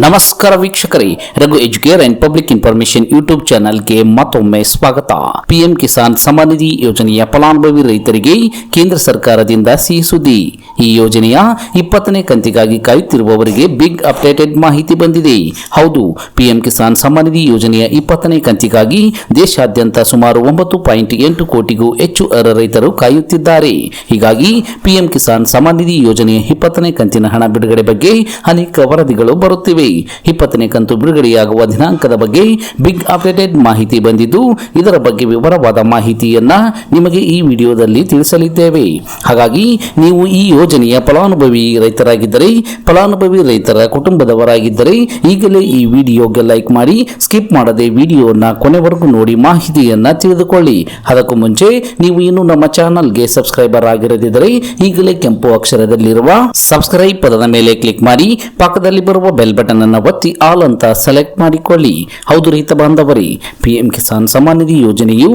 ನಮಸ್ಕಾರ ವೀಕ್ಷಕರೇ, Raghu Educare and public information YouTube ಚಾನೆಲ್ಗೆ ಮತ್ತೊಮ್ಮೆ ಸ್ವಾಗತ. ಪಿಎಂ ಕಿಸಾನ್ ಸಮಾನಿಧಿ ನಿಧಿ ಯೋಜನೆಯ ಫಲಾನುಭವಿ ರೈತರಿಗೆ ಕೇಂದ್ರ ಸರ್ಕಾರದಿಂದ ಸಿಹಿ ಸುದ್ದಿ ಈ ಯೋಜನೆಯ ಇಪ್ಪತ್ತನೇ ಕಂತಿಗಾಗಿ ಕಾಯುತ್ತಿರುವವರಿಗೆ ಬಿಗ್ ಅಪ್ಡೇಟೆಡ್ ಮಾಹಿತಿ ಬಂದಿದೆ. ಹೌದು, ಪಿಎಂ ಕಿಸಾನ್ ಸಮ್ಮಾನ್ ನಿಧಿ ಯೋಜನೆಯ ಇಪ್ಪತ್ತನೇ ಕಂತಿಗಾಗಿ ದೇಶಾದ್ಯಂತ ಸುಮಾರು ಒಂಬತ್ತು ಪಾಯಿಂಟ್ ಎಂಟು ಕೋಟಿಗೂ ಹೆಚ್ಚು ಅರ್ಹ ರೈತರು ಕಾಯುತ್ತಿದ್ದಾರೆ. ಹೀಗಾಗಿ ಪಿಎಂ ಕಿಸಾನ್ ಸಮ್ಮಾನ್ ನಿಧಿ ಯೋಜನೆಯ ಇಪ್ಪತ್ತನೇ ಕಂತಿನ ಹಣ ಬಿಡುಗಡೆ ಬಗ್ಗೆ ಅನೇಕ ವರದಿಗಳು ಬರುತ್ತಿವೆ. ಇಪ್ಪತ್ತನೇ ಕಂತು ಬಿಡುಗಡೆಯಾಗುವ ದಿನಾಂಕದ ಬಗ್ಗೆ ಬಿಗ್ ಅಪ್ಡೇಟೆಡ್ ಮಾಹಿತಿ ಬಂದಿದ್ದು, ಇದರ ಬಗ್ಗೆ ವಿವರವಾದ ಮಾಹಿತಿಯನ್ನ ನಿಮಗೆ ಈ ವಿಡಿಯೋದಲ್ಲಿ ತಿಳಿಸಲಿದ್ದೇವೆ. ಹಾಗಾಗಿ ನೀವು ಈ ಯೋಜನೆಯ ಫಲಾನುಭವಿ ರೈತರಾಗಿದ್ದರೆ, ಫಲಾನುಭವಿ ರೈತರ ಕುಟುಂಬದವರಾಗಿದ್ದರೆ, ಈಗಲೇ ಈ ವಿಡಿಯೋಗೆ ಲೈಕ್ ಮಾಡಿ, ಸ್ಕಿಪ್ ಮಾಡದೆ ವಿಡಿಯೋನ ಕೊನೆವರೆಗೂ ನೋಡಿ ಮಾಹಿತಿಯನ್ನ ತಿಳಿದುಕೊಳ್ಳಿ. ಅದಕ್ಕೂ ಮುಂಚೆ, ನೀವು ಇನ್ನು ನಮ್ಮ ಚಾನಲ್ಗೆ ಸಬ್ಸ್ಕ್ರೈಬರ್ ಆಗಿರದಿದ್ದರೆ, ಈಗಲೇ ಕೆಂಪು ಅಕ್ಷರದಲ್ಲಿರುವ ಸಬ್ಸ್ಕ್ರೈಬ್ ಪದದ ಮೇಲೆ ಕ್ಲಿಕ್ ಮಾಡಿ, ಪಕ್ಕದಲ್ಲಿ ಬರುವ ಬೆಲ್ ಬಟನ್ ಅನ್ನು ಒತ್ತಿ ಆಲ್ ಅಂತ ಸೆಲೆಕ್ಟ್ ಮಾಡಿಕೊಳ್ಳಿ. ಹೌದು ರೈತ ಬಾಂಧವರೇ, ಪಿಎಂ ಕಿಸಾನ್ ಸಮ್ಮಾನ್ ನಿಧಿ ಯೋಜನೆಯು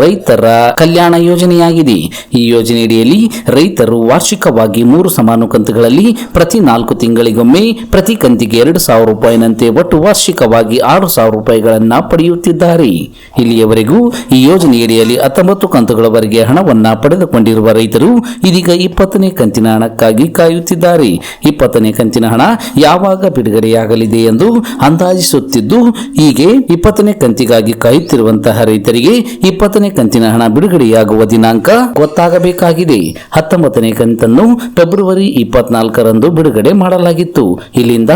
ರೈತರ ಕಲ್ಯಾಣ ಯೋಜನೆಯಾಗಿದೆ. ಈ ಯೋಜನೆಯಡಿಯಲ್ಲಿ ರೈತರು ವಾರ್ಷಿಕವಾಗಿ ಮೂರು ಸಮಾನ ಕಂತುಗಳಲ್ಲಿ ಪ್ರತಿ ನಾಲ್ಕು ತಿಂಗಳಿಗೊಮ್ಮೆ ಪ್ರತಿ ಕಂತಿಗೆ ಎರಡು ಸಾವಿರ ರೂಪಾಯಿನಂತೆ ಒಟ್ಟು ವಾರ್ಷಿಕವಾಗಿ ಆರು ಸಾವಿರ ರೂಪಾಯಿಗಳನ್ನು ಪಡೆಯುತ್ತಿದ್ದಾರೆ. ಇಲ್ಲಿಯವರೆಗೂ ಈ ಯೋಜನೆಯಡಿಯಲ್ಲಿ ಹತ್ತೊಂಬತ್ತು ಕಂತುಗಳವರೆಗೆ ಹಣವನ್ನು ಪಡೆದುಕೊಂಡಿರುವ ರೈತರು ಇದೀಗ ಇಪ್ಪತ್ತನೇ ಕಂತಿನ ಹಣಕ್ಕಾಗಿ ಕಾಯುತ್ತಿದ್ದಾರೆ. ಇಪ್ಪತ್ತನೇ ಕಂತಿನ ಹಣ ಯಾವಾಗ ಬಿಡುಗಡೆಯಾಗಲಿದೆ ಎಂದು ಅಂದಾಜಿಸುತ್ತಿದ್ದು, ಹೀಗೆ ಇಪ್ಪತ್ತನೇ ಕಂತಿಗಾಗಿ ಕಾಯುತ್ತಿರುವಂತಹ ರೈತರಿಗೆ ಇಪ್ಪತ್ತನೇ ಕಂತಿನ ಹಣ ಬಿಡುಗಡೆಯಾಗುವ ದಿನಾಂಕ ಗೊತ್ತಾಗಬೇಕಾಗಿದೆ. ಹತ್ತೊಂಬತ್ತನೇ ಕಂತನ್ನು ಫೆಬ್ರವರಿ ಇಪ್ಪತ್ನಾಲ್ಕರಂದು ಬಿಡುಗಡೆ ಮಾಡಲಾಗಿತ್ತು. ಇಲ್ಲಿಂದ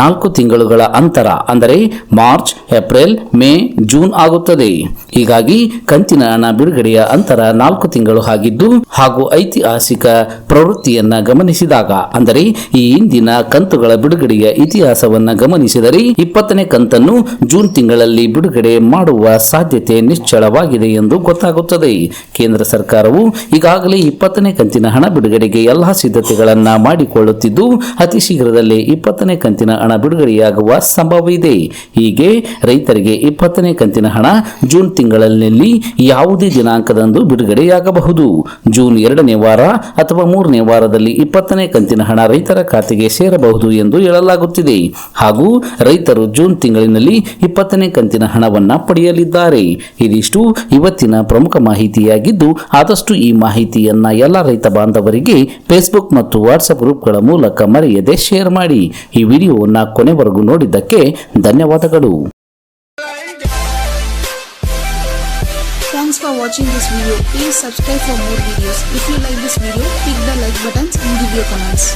ನಾಲ್ಕು ತಿಂಗಳುಗಳ ಅಂತರ, ಅಂದರೆ ಮಾರ್ಚ್, ಏಪ್ರಿಲ್, ಮೇ, ಜೂನ್ ಆಗುತ್ತದೆ. ಹೀಗಾಗಿ ಕಂತಿನ ಹಣ ಬಿಡುಗಡೆಯ ಅಂತರ ನಾಲ್ಕು ತಿಂಗಳು ಆಗಿದ್ದು, ಹಾಗೂ ಐತಿಹಾಸಿಕ ಪ್ರವೃತ್ತಿಯನ್ನ ಗಮನಿಸಿದಾಗ, ಅಂದರೆ ಈ ಹಿಂದಿನ ಕಂತುಗಳ ಬಿಡುಗಡೆಯ ಇತಿಹಾಸವನ್ನ ಗಮನಿಸಿದರೆ ಇಪ್ಪತ್ತನೇ ಕಂತನ್ನು ಜೂನ್ ತಿಂಗಳಲ್ಲಿ ಬಿಡುಗಡೆ ಮಾಡುವ ಸಾಧ್ಯತೆ ನಿಶ್ಚಳವಾಗಿದೆ ಎಂದು ಗೊತ್ತಾಗುತ್ತದೆ. ಕೇಂದ್ರ ಸರ್ಕಾರವು ಈಗಾಗಲೇ ಇಪ್ಪತ್ತನೇ ಕಂತಿನ ಹಣ ಬಿಡುಗಡೆಗೆ ಎಲ್ಲಾ ಸಿದ್ಧತೆಗಳನ್ನು ಮಾಡಿಕೊಳ್ಳುತ್ತಿದ್ದು, ಅತಿ ಶೀಘ್ರದಲ್ಲೇ ಇಪ್ಪತ್ತನೇ ಕಂತಿನ ಹಣ ಬಿಡುಗಡೆಯಾಗುವ ಸಂಭವವಿದೆ. ಹೀಗೆ ರೈತರಿಗೆ ಇಪ್ಪತ್ತನೇ ಕಂತಿನ ಹಣ ಜೂನ್ ತಿಂಗಳಲ್ಲಿ ಯಾವುದೇ ದಿನಾಂಕದಂದು ಬಿಡುಗಡೆಯಾಗಬಹುದು. ಜೂನ್ ಎರಡನೇ ವಾರ ಅಥವಾ ಮೂರನೇ ವಾರದಲ್ಲಿ ಇಪ್ಪತ್ತನೇ ಕಂತಿನ ಹಣ ರೈತರ ಖಾತೆಗೆ ಸೇರಬಹುದು ಎಂದು ಹೇಳಲಾಗುತ್ತಿದೆ. ಹಾಗೂ ರೈತರು ಜೂನ್ ತಿಂಗಳಿನಲ್ಲಿ ಇಪ್ಪತ್ತನೇ ಕಂತಿನ ಹಣವನ್ನು ಪಡೆಯಲಿದ್ದಾರೆ. ಇದಿಷ್ಟು ಇವತ್ತಿನ ಪ್ರಮುಖ ಮಾಹಿತಿಯಾಗಿದ್ದು, ಆದಷ್ಟು ಈ ಮಾಹಿತಿಯನ್ನ ಎಲ್ಲ ರೈತ ಬಾಂಧವರಿಗೆ ಫೇಸ್ಬುಕ್ ಮತ್ತು ವಾಟ್ಸಪ್ ಗ್ರೂಪ್ಗಳ ಮೂಲಕ ಮರೆಯದೆ ಶೇರ್ ಮಾಡಿ ಈ ವಿಡಿಯೋವನ್ನು ಕೊನೆವರೆಗೂ ನೋಡಿದ್ದಕ್ಕೆ ಧನ್ಯವಾದಗಳು Thanks for watching this video. Please subscribe for more videos. If you like this video, click the like buttons and give your comments.